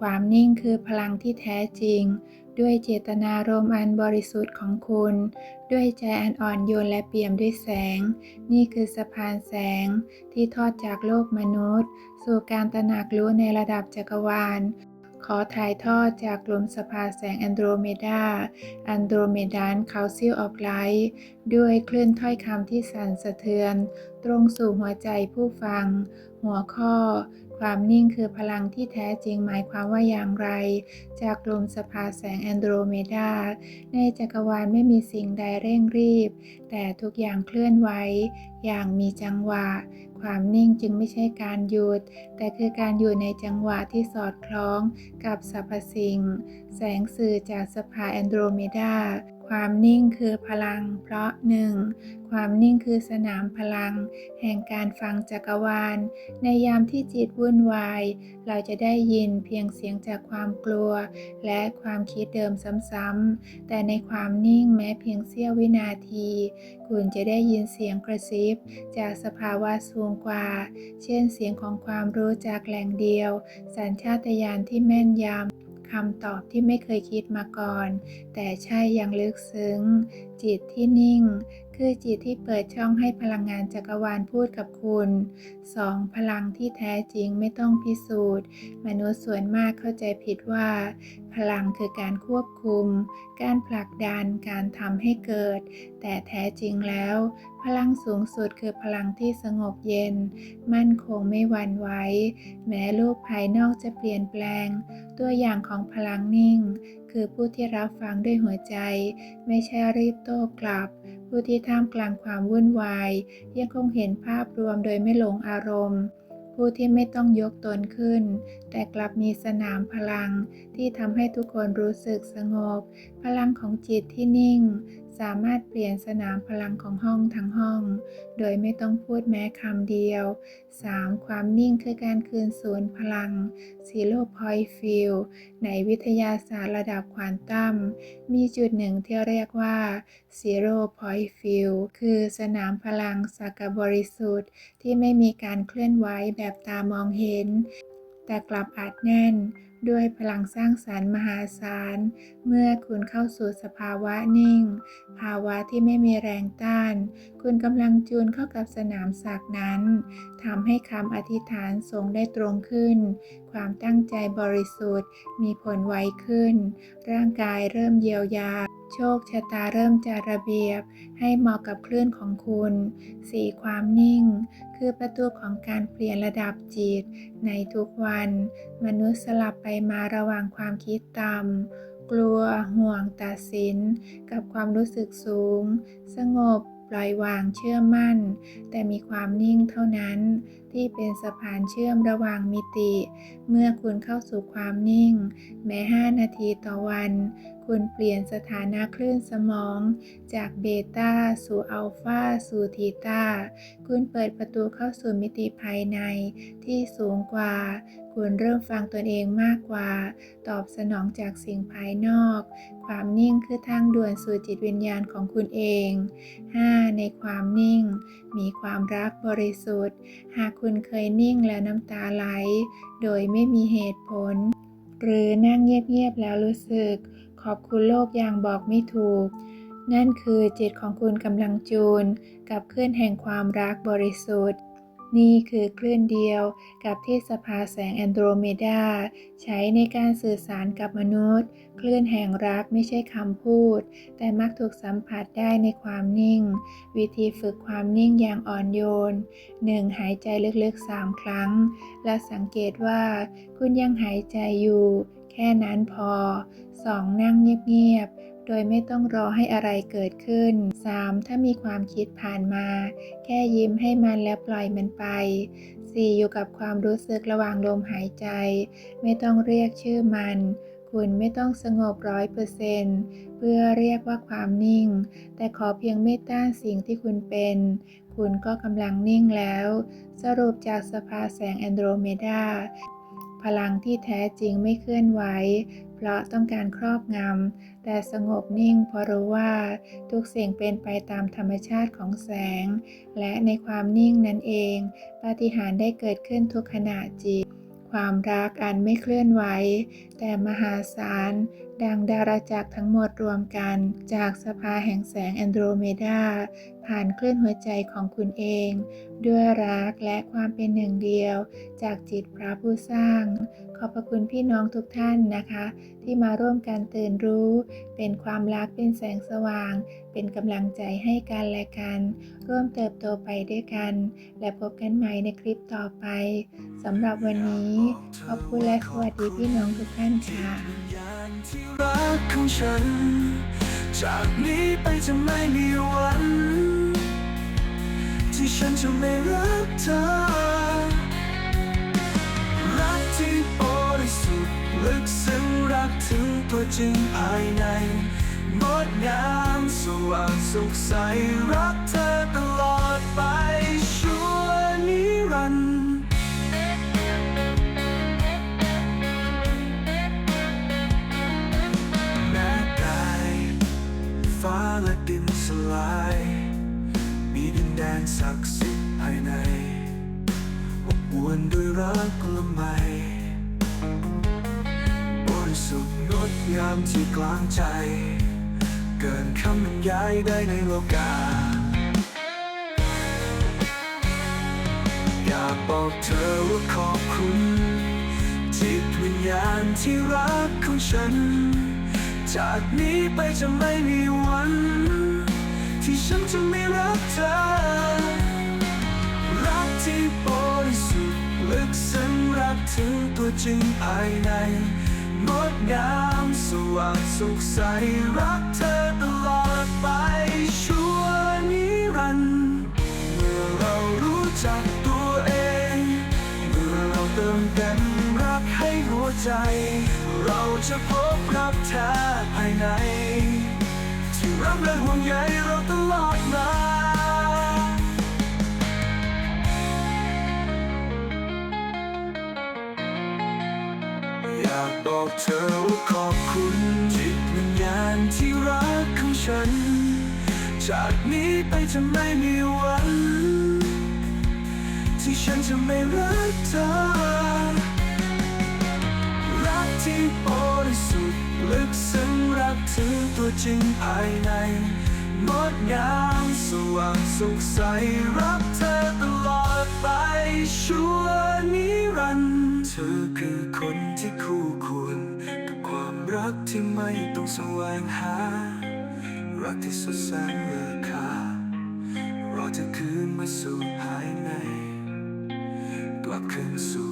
ความนิ่งคือพลังที่แท้จริง ด้วยเจตนารมณ์อันบริสุทธิ์ของคุณ ด้วยใจอันอ่อนโยนและเปี่ยมด้วยแสง นี่คือสะพานแสงที่ทอดจากโลกมนุษย์ สู่การตระหนักรู้ในระดับจักรวาล ขอถ่ายทอดจากกลุ่มสภาแสงแอนโดรเมดาแอนโดรเมดานคาซิลออฟไลท์ด้วยคลื่นถ้อยคำที่สั่นสะเทือน ตรงสู่หัวใจผู้ฟัง หัวข้อ ความนิ่งคือพลังที่แท้จริงหมายความว่าอย่างไร จากกลุ่มสภาแสงแอนโดรเมดา ในจักรวาลไม่มีสิ่งใดเร่งรีบ แต่ทุกอย่างเคลื่อนไหวอย่างมีจังหวะ ความนิ่งจึงไม่ใช่การหยุด แต่คือการอยู่ในจังหวะที่สอดคล้องกับสรรพสิ่ง แสงสื่อจากสภาแอนโดรเมดา ความนิ่งคือพลัง เพราะหนึ่งความนิ่งคือสนามพลัง แห่งการฟังจักรวาล ในยามที่จิตวุ่นวาย เราจะได้ยินเพียงเสียงจากความกลัว และความคิดเดิมซ้ำๆแต่ในความนิ่งแม้เพียงเสี้ยววินาที คุณจะได้ยินเสียงกระซิบ จากสภาวะสูงกว่า เช่นเสียงของความรู้จากแหล่งเดียว สัญชาตญาณที่แม่นยำ คำตอบที่ไม่เคยคิดมาก่อน แต่ใช่อย่างลึกซึ้ง จิตที่นิ่ง คือจิตที่เปิดช่องให้พลังงานจักรวาลพูดกับคุณ 2. พลังที่แท้จริงไม่ต้องพิสูจน์ มนุษย์ส่วนมากเข้าใจผิดว่า พลังคือการควบคุม การผลักดันการทำให้เกิด แต่แท้จริงแล้ว พลังสูงสุดคือพลังที่สงบเย็น มั่นคงไม่หวั่นไหวแม้โลกภายนอกจะเปลี่ยนแปลง ตัวอย่างของพลังนิ่ง คือผู้ที่รับฟังด้วยหัวใจ ไม่ใช่รีบโต้กลับ ผู้ที่ท่ามกลางความวุ่นวายยังคงเห็นภาพรวมโดยไม่หลงอารมณ์ ผู้ที่ไม่ต้องยกตนขึ้น แต่กลับมีสนามพลังที่ทำให้ทุกคนรู้สึกสงบ พลังของจิตที่นิ่งสามารถเปลี่ยนสนามพลังของห้องทั้งห้อง โดยไม่ต้องพูดแม้คำเดียว 3. ความนิ่งคือการคืนศูนย์พลัง Zero Point Field ในวิทยาศาสตร์ระดับควอนตัม มีจุดหนึ่งที่เรียกว่า Zero Point Field คือสนามพลังสักบริสุทธิ์ ที่ไม่มีการเคลื่อนไหวแบบตามองเห็น แต่กลับอัดแน่น ด้วยพลังสร้างสารรค์มหาศาล เมื่อคุณเข้าสู่สภาวะนิ่ง ภาวะที่ไม่มีแรงต้าน คุณกำลังจูนเข้ากับสนามศักนั้นทำให้คำอธิษฐานทรงได้ตรงขึ้น ความตั้งใจบริสุทธิ์มีผลไวขึ้น ร่างกายเริ่มเยียวยา โชคชะตาเริ่มจัดระเบียบให้เหมาะกับคลื่นของคุณ 4. ความนิ่ง คือประตูของการเปลี่ยนระดับจิต ในทุกวัน มนุษย์สลับไปมาระหว่างความคิดต่ำ กลัว ห่วงตัดสิน กับความรู้สึกสูง สงบปล่อยวางเชื่อมั่น แต่มีความนิ่งเท่านั้นที่เป็นสะพานเชื่อมระหว่างมิติ เมื่อคุณเข้าสู่ความนิ่ง แม้ 5 นาทีต่อวัน คุณเปลี่ยนสถานะคลื่นสมอง จากเบต้าสู่อัลฟาสู่ทีตาคุณเปิดประตูเข้าสู่มิติภายในที่สูงกว่า คุณเริ่มฟังตนเองมากกว่า ตอบสนองจากสิ่งภายนอก ความนิ่งคือทางด่วนสู่จิตวิญญาณของคุณเอง 5. ในความนิ่ง มีความรักบริสุทธิ์ หากคุณเคยนิ่งแล้วน้ำตาไหล โดยไม่มีเหตุผล หรือนั่งเงียบๆแล้วรู้สึก ขอบคุณโลกอย่างบอกไม่ถูก นั่นคือจิตของคุณกำลังจูน กับคลื่นแห่งความรักบริสุทธิ์ นี่คือคลื่นเดียวกับที่สภาแสงแอนโดรเมดา ใช้ในการสื่อสารกับมนุษย์ คลื่นแห่งรักไม่ใช่คำพูด แต่มักถูกสัมผัสได้ในความนิ่ง วิธีฝึกความนิ่งอย่างอ่อนโยน 1. หายใจลึกๆ 3 ครั้ง และสังเกตว่าคุณยังหายใจอยู่ ค่นั้นพอ 2. นั่งเงียบๆ โดยไม่ต้องรอให้อะไรเกิดขึ้น 3. ถ้ามีความคิดผ่านมา แค่ยิ้มให้มันแล้วปล่อยมันไป 4. อยู่กับความรู้สึกระหว่างลมหายใจ ไม่ต้องเรียกชื่อมัน คุณไม่ต้องสงบร้อยเปอร์เซนต์เพื่อเรียกว่าความนิ่ง แต่ขอเพียงเมตตาสิ่งที่คุณเป็น คุณก็กำลังนิ่งแล้ว สรุปจากสภาแสงแอนโดรเมดา พลังที่แท้จริงไม่เคลื่อนไหว เพราะต้องการครอบงำ แต่สงบนิ่งเพราะรู้ว่า ทุกสิ่งเป็นไปตามธรรมชาติของแสง และในความนิ่งนั้นเอง ปาฏิหาริย์ได้เกิดขึ้นทุกขณะจิต ความรักอันไม่เคลื่อนไหว แต่มหาศาล ดังดาราจักรทั้งหมดรวมกัน จากสภาแห่งแสงแอนโดรเมดา ผ่านคลื่นหัวใจของคุณเอง ด้วยรักและความเป็นหนึ่งเดียว จากจิตพระผู้สร้าง ขอบพระคุณพี่น้องทุกท่านนะคะ ที่มาร่วมกันตื่นรู้ เป็นความรักเป็นแสงสว่าง เป็นกำลังใจให้กันและกัน ร่วมเติบโตไปด้วยกัน และพบกันใหม่ในคลิปต่อไปสำหรับวันนี้ขอบคุณและสวัสดีพี่น้องทุกท่านค่ะจากนี้ไปจะไม่มีวัน ที่ฉันจะไม่รักเธอ ลึกซึ้งรักถึงตัวจริงภายในงดงามสว่างสุขใสรักเธอตลอดไปชั่วนิรันดร์แม้กายฟ้าและดินสลาย มีดินแดนศักดิ์สิทธิ์ภายในอบอวลด้วยรักละไม งามที่กลางใจ เกินคำบรรยายได้ในโลกา อยากบอกเธอว่าขอบคุณ จิตวิญญาณที่รักของฉัน จากนี้ไปจะไม่มีวัน ที่ฉันจะไม่รักเธอ รักที่บริสุทธิ์ลึกซึ้งรักถึงตัวจริงภายใน งดงามสว่างสุขใสรักเธอตลอดไปชั่วนิรันดร์เมื่อเรารู้จักตัวเอง เมื่อเราเติมเต็มรักให้หัวใจ เราจะพบรักแท้ภายใน ที่รักและห่วงใยเราตลอด บอกเธอว่าขอบคุณจิตวิญญาณที่รักของฉัน จากนี้ไปจะไม่มีวัน ที่ฉันจะไม่รักเธอ รักที่บริสุทธิ์ลึกซึ้งรักถึงตัวจริงภายในงดงามสว่างสุขใสรักเธอตลอดไปชั่วนิรันดร์เธอคือคนที่คู่ กที่ไม่ต้องแสวงหา รักที่สดแสนเลอคารอจะคืนมาสู่ภายใน กลับคืนสู่